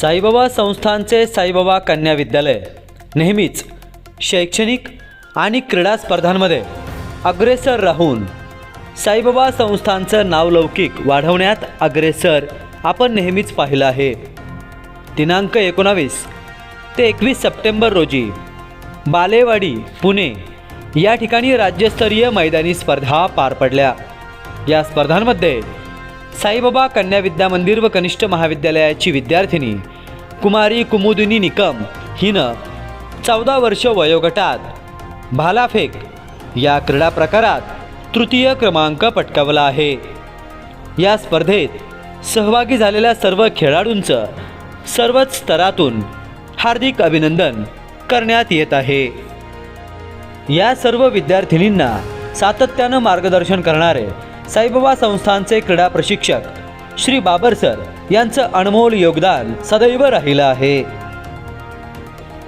साईबाबा संस्थांचे साईबाबा कन्या विद्यालय. नेहमीच शैक्षणिक आणि क्रीडा स्पर्धांमध्ये अग्रेसर राहून साईबाबा संस्थांचं नावलौकिक वाढवण्यात अग्रेसर आपण नेहमीच पाहिलं आहे. दिनांक एकोणावीस ते एकवीस सप्टेंबर रोजी बालेवाडी पुणे या ठिकाणी राज्यस्तरीय मैदानी स्पर्धा पार पडल्या. या स्पर्धांमध्ये साईबाबा कन्या विद्या मंदिर व कनिष्ठ महाविद्यालयाची विद्यार्थिनी कुमारी कुमुदिनी निकम हिनं चौदा वर्ष वयोगटात भालाफेक या क्रीडा प्रकारात तृतीय क्रमांक पटकावला आहे. या स्पर्धेत सहभागी झालेल्या सर्व खेळाडूंचं सर्वच स्तरातून हार्दिक अभिनंदन करण्यात येत आहे. या सर्व विद्यार्थिनींना सातत्यानं मार्गदर्शन करणारे साईबाबा संस्थांचे क्रीडा प्रशिक्षक श्री बाबर सर यांचं अनमोल योगदान सदैव राहिलं आहे.